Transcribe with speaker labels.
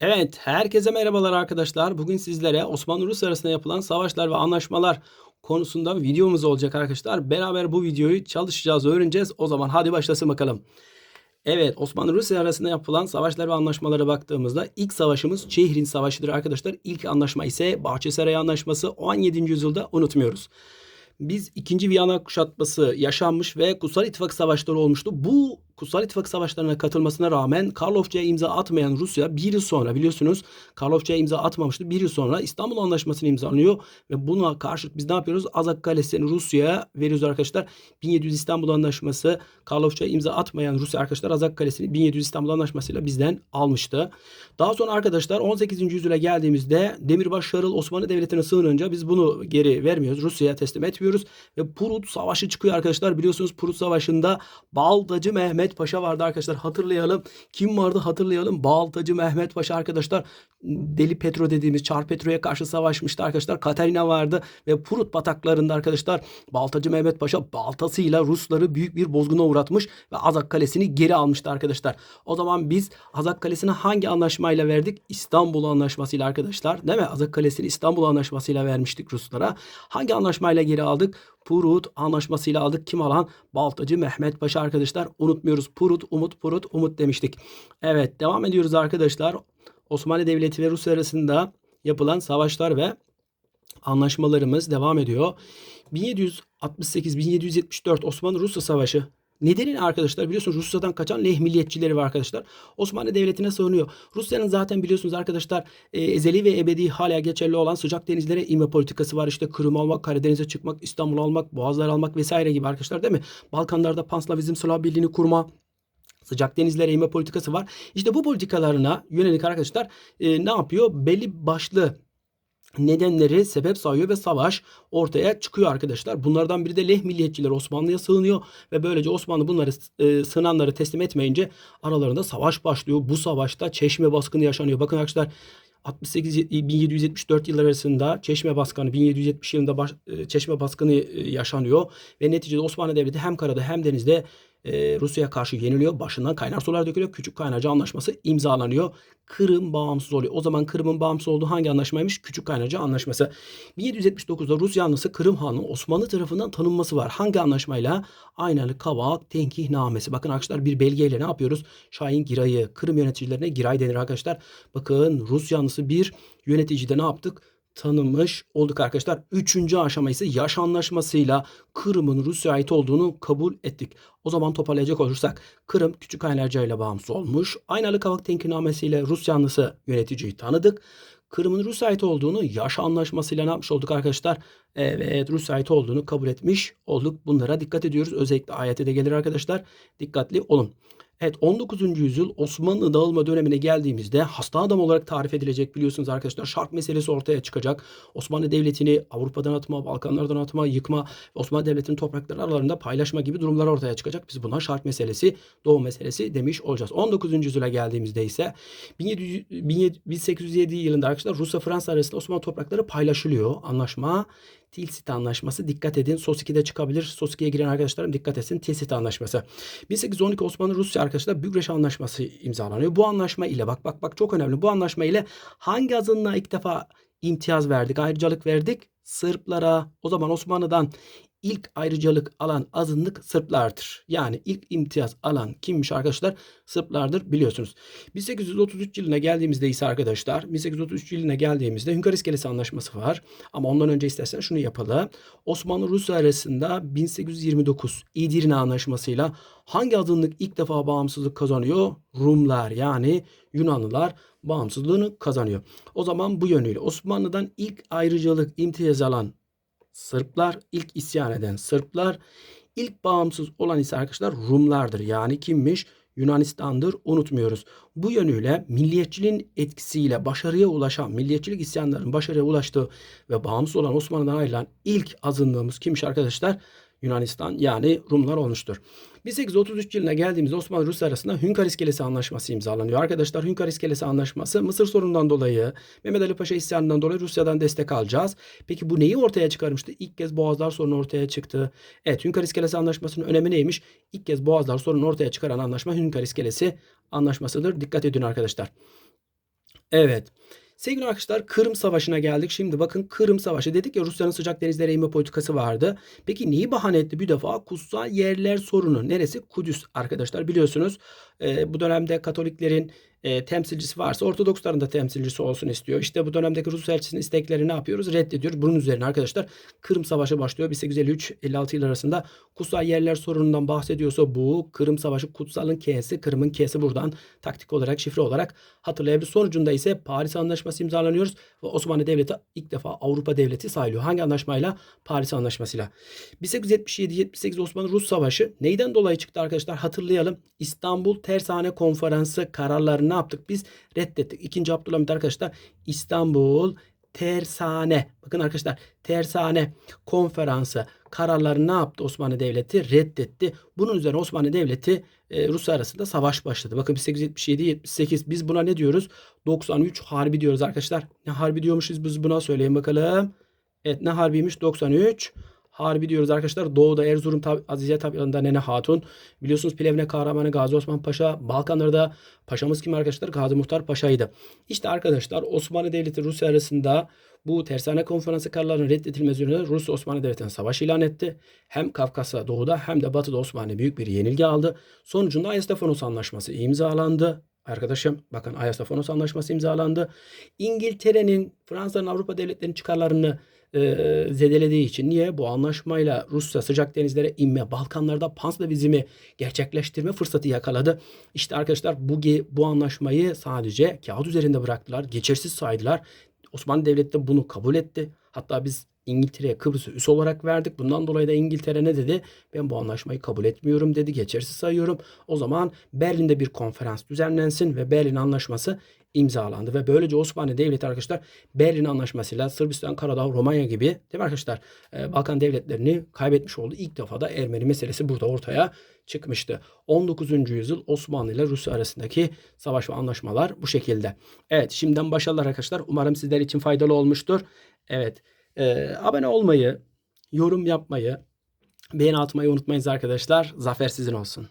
Speaker 1: Evet, herkese merhabalar arkadaşlar. Bugün sizlere Osmanlı-Rus arasında yapılan savaşlar ve anlaşmalar konusunda videomuz olacak arkadaşlar. Beraber bu videoyu çalışacağız, öğreneceğiz. O zaman hadi başlasın bakalım. Evet, Osmanlı-Rusya arasında yapılan savaşlar ve anlaşmalara baktığımızda ilk savaşımız Çehrin Savaşı'dır arkadaşlar. İlk anlaşma ise Bahçesaray Anlaşması 17. yüzyılda unutmuyoruz. Biz 2. Viyana kuşatması yaşanmış ve Kutsal İttifak savaşları olmuştu. Bu Kutsal İttifak savaşlarına katılmasına rağmen Karlofça'ya imza atmayan Rusya bir yıl sonra biliyorsunuz Karlofça'ya imza atmamıştı. Bir yıl sonra İstanbul Anlaşması'nı imzalıyor ve buna karşılık biz ne yapıyoruz? Azak Kalesi'ni Rusya'ya veriyoruz arkadaşlar. 1700 İstanbul Anlaşması Karlofça'ya imza atmayan Rusya arkadaşlar Azak Kalesi'ni 1700 İstanbul Anlaşması'yla bizden almıştı. Daha sonra arkadaşlar 18. yüzyıla geldiğimizde Demirbaş Şarıl Osmanlı Devleti'ne sığınınca biz bunu geri vermiyoruz. Rusya'ya teslim etmiyoruz ve Prut Savaşı çıkıyor arkadaşlar. Biliyorsunuz Prut Savaşı'nda Baldacı Mehmet Mehmet Paşa vardı arkadaşlar. Hatırlayalım. Kim vardı hatırlayalım. Baltacı Mehmet Paşa arkadaşlar. Deli Petro dediğimiz Çar Petro'ya karşı savaşmıştı arkadaşlar. Katerina vardı ve Prut bataklarında arkadaşlar Baltacı Mehmet Paşa baltasıyla Rusları büyük bir bozguna uğratmış ve Azak Kalesi'ni geri almıştı arkadaşlar. O zaman biz Azak Kalesi'ni hangi anlaşmayla verdik? İstanbul Anlaşması'yla arkadaşlar. Değil mi? Azak Kalesi'ni İstanbul Anlaşması'yla vermiştik Ruslara. Hangi anlaşmayla geri aldık? Purut anlaşmasıyla aldık. Kim alan? Baltacı Mehmet Paşa arkadaşlar. Unutmuyoruz. Purut, Umut, Purut, Umut demiştik. Evet devam ediyoruz arkadaşlar. Osmanlı Devleti ve Rusya arasında yapılan savaşlar ve anlaşmalarımız devam ediyor. 1768-1774 Osmanlı-Rusya Savaşı Nedeni arkadaşlar biliyorsunuz Rusya'dan kaçan Leh milliyetçileri var arkadaşlar. Osmanlı Devleti'ne sığınıyor. Rusya'nın zaten biliyorsunuz arkadaşlar e, ezeli ve ebedi hala geçerli olan sıcak denizlere inme politikası var. İşte Kırım almak, Karadeniz'e çıkmak, İstanbul almak, Boğazlar almak vesaire gibi arkadaşlar değil mi? Balkanlarda Panslavizm, Slav Birliği'ni kurma, sıcak denizlere inme politikası var. İşte bu politikalarına yönelik arkadaşlar e, ne yapıyor? Belli başlı nedenleri sebep sayıyor ve savaş ortaya çıkıyor arkadaşlar. Bunlardan biri de Leh milliyetçiler Osmanlı'ya sığınıyor ve böylece Osmanlı bunları e, sığınanları teslim etmeyince aralarında savaş başlıyor. Bu savaşta Çeşme baskını yaşanıyor. Bakın arkadaşlar 68 1774 yılları arasında Çeşme baskını 1770 yılında baş, e, Çeşme baskını e, yaşanıyor ve neticede Osmanlı Devleti hem karada hem denizde e, Rusya'ya karşı yeniliyor. Başından kaynar sular dökülüyor. Küçük Kaynarca Anlaşması imzalanıyor. Kırım bağımsız oluyor. O zaman Kırım'ın bağımsız olduğu hangi anlaşmaymış? Küçük Kaynarca Anlaşması. 1779'da Rus yanlısı Kırım Hanı'nın Osmanlı tarafından tanınması var. Hangi anlaşmayla? Aynalı Kavak Tenkihnamesi. Bakın arkadaşlar bir belgeyle ne yapıyoruz? Şahin Giray'ı, Kırım yöneticilerine Giray denir arkadaşlar. Bakın Rus yanlısı bir yöneticide ne yaptık? Tanımış olduk arkadaşlar. Üçüncü aşama ise yaş anlaşmasıyla Kırım'ın Rusya'ya ait olduğunu kabul ettik. O zaman toparlayacak olursak Kırım Küçük Kaynarca ile bağımsız olmuş. Aynalı Kavak Tenkinamesi Rus yanlısı yöneticiyi tanıdık. Kırım'ın Rusya ait olduğunu yaş anlaşmasıyla ne yapmış olduk arkadaşlar? Evet Rusya ait olduğunu kabul etmiş olduk. Bunlara dikkat ediyoruz. Özellikle ayette de gelir arkadaşlar. Dikkatli olun. Evet 19. yüzyıl Osmanlı dağılma dönemine geldiğimizde hasta adam olarak tarif edilecek biliyorsunuz arkadaşlar. Şark meselesi ortaya çıkacak. Osmanlı Devleti'ni Avrupa'dan atma, Balkanlardan atma, yıkma, Osmanlı Devleti'nin toprakları aralarında paylaşma gibi durumlar ortaya çıkacak. Biz buna şark meselesi, doğu meselesi demiş olacağız. 19. yüzyıla geldiğimizde ise 1807 yılında arkadaşlar Rusya Fransa arasında Osmanlı toprakları paylaşılıyor. Anlaşma Tilsit Anlaşması dikkat edin. SOS 2'de çıkabilir. SOS 2'ye giren arkadaşlarım dikkat etsin. Tilsit Anlaşması. 1812 Osmanlı Rusya arkadaşlar Bükreş Anlaşması imzalanıyor. Bu anlaşma ile bak bak bak çok önemli. Bu anlaşma ile hangi azınlığa ilk defa imtiyaz verdik, ayrıcalık verdik? Sırplara. O zaman Osmanlı'dan ilk ayrıcalık alan azınlık Sırplardır. Yani ilk imtiyaz alan kimmiş arkadaşlar? Sırplardır biliyorsunuz. 1833 yılına geldiğimizde ise arkadaşlar 1833 yılına geldiğimizde Hünkar İskelesi Anlaşması var. Ama ondan önce istersen şunu yapalım. Osmanlı Rusya arasında 1829 İdirne Anlaşması'yla hangi azınlık ilk defa bağımsızlık kazanıyor? Rumlar yani Yunanlılar bağımsızlığını kazanıyor. O zaman bu yönüyle Osmanlı'dan ilk ayrıcalık imtiyaz alan Sırplar, ilk isyan eden Sırplar, ilk bağımsız olan ise arkadaşlar Rumlardır. Yani kimmiş? Yunanistan'dır unutmuyoruz. Bu yönüyle milliyetçiliğin etkisiyle başarıya ulaşan, milliyetçilik isyanlarının başarıya ulaştığı ve bağımsız olan Osmanlı'dan ayrılan ilk azınlığımız kimmiş arkadaşlar? Yunanistan yani Rumlar olmuştur. 1833 yılına geldiğimizde Osmanlı Rusya arasında Hünkar İskelesi Anlaşması imzalanıyor. Arkadaşlar Hünkar İskelesi Anlaşması Mısır sorunundan dolayı Mehmet Ali Paşa isyanından dolayı Rusya'dan destek alacağız. Peki bu neyi ortaya çıkarmıştı? İlk kez Boğazlar sorunu ortaya çıktı. Evet Hünkar İskelesi Anlaşması'nın önemi neymiş? İlk kez Boğazlar sorunu ortaya çıkaran anlaşma Hünkar İskelesi Anlaşmasıdır. Dikkat edin arkadaşlar. Evet. Sevgili arkadaşlar Kırım Savaşı'na geldik. Şimdi bakın Kırım Savaşı dedik ya Rusya'nın sıcak denizlere inme politikası vardı. Peki neyi bahane etti bir defa? Kutsal yerler sorunu. Neresi? Kudüs arkadaşlar biliyorsunuz. e, bu dönemde Katoliklerin e, temsilcisi varsa Ortodoksların da temsilcisi olsun istiyor. İşte bu dönemdeki Rus elçisinin istekleri ne yapıyoruz? Reddediyoruz. Bunun üzerine arkadaşlar Kırım Savaşı başlıyor. 1853-56 yıl arasında kutsal yerler sorunundan bahsediyorsa bu Kırım Savaşı kutsalın K'si, Kırım'ın K'si buradan taktik olarak, şifre olarak hatırlayabiliriz. Sonucunda ise Paris Anlaşması imzalanıyoruz ve Osmanlı Devleti ilk defa Avrupa Devleti sayılıyor. Hangi anlaşmayla? Paris Anlaşması'yla. 1877-78 Osmanlı-Rus Savaşı neyden dolayı çıktı arkadaşlar? Hatırlayalım. İstanbul Tersane Konferansı kararlarını ne yaptık? Biz reddettik. İkinci Abdülhamit arkadaşlar İstanbul Tersane. Bakın arkadaşlar Tersane Konferansı kararlarını ne yaptı Osmanlı Devleti? Reddetti. Bunun üzerine Osmanlı Devleti e, Rusya arasında savaş başladı. Bakın 1877-78 biz buna ne diyoruz? 93 harbi diyoruz arkadaşlar. Ne harbi diyormuşuz biz buna söyleyin bakalım. Evet ne harbiymiş? 93 harbi diyoruz arkadaşlar. Doğu'da Erzurum tab Azize Tabi'lerinde Nene Hatun. Biliyorsunuz Plevne Kahramanı Gazi Osman Paşa. Balkanlarda paşamız kim arkadaşlar? Gazi Muhtar Paşa'ydı. İşte arkadaşlar Osmanlı Devleti Rusya arasında bu tersane konferansı kararlarının reddedilmesi üzerine Rus Osmanlı Devleti'ne savaş ilan etti. Hem Kafkasya doğuda hem de batıda Osmanlı büyük bir yenilgi aldı. Sonucunda Ayastafonos Anlaşması imzalandı. Arkadaşım bakın Ayastafonos Anlaşması imzalandı. İngiltere'nin Fransa'nın Avrupa devletlerinin çıkarlarını e, zedelediği için niye bu anlaşmayla Rusya sıcak denizlere inme, Balkanlarda panslavizmi gerçekleştirme fırsatı yakaladı. İşte arkadaşlar bu bu anlaşmayı sadece kağıt üzerinde bıraktılar, geçersiz saydılar. Osmanlı Devleti de bunu kabul etti. Hatta biz İngiltere'ye Kıbrıs'ı üs olarak verdik. Bundan dolayı da İngiltere ne dedi? Ben bu anlaşmayı kabul etmiyorum dedi. Geçersiz sayıyorum. O zaman Berlin'de bir konferans düzenlensin ve Berlin Anlaşması imzalandı ve böylece Osmanlı Devleti arkadaşlar Berlin Anlaşması'yla Sırbistan, Karadağ, Romanya gibi değil mi arkadaşlar e, Balkan devletlerini kaybetmiş oldu. İlk defa da Ermeni meselesi burada ortaya çıkmıştı. 19. yüzyıl Osmanlı ile Rusya arasındaki savaş ve anlaşmalar bu şekilde. Evet şimdiden başarılar arkadaşlar. Umarım sizler için faydalı olmuştur. Evet e, abone olmayı, yorum yapmayı, beğeni atmayı unutmayınız arkadaşlar. Zafer sizin olsun.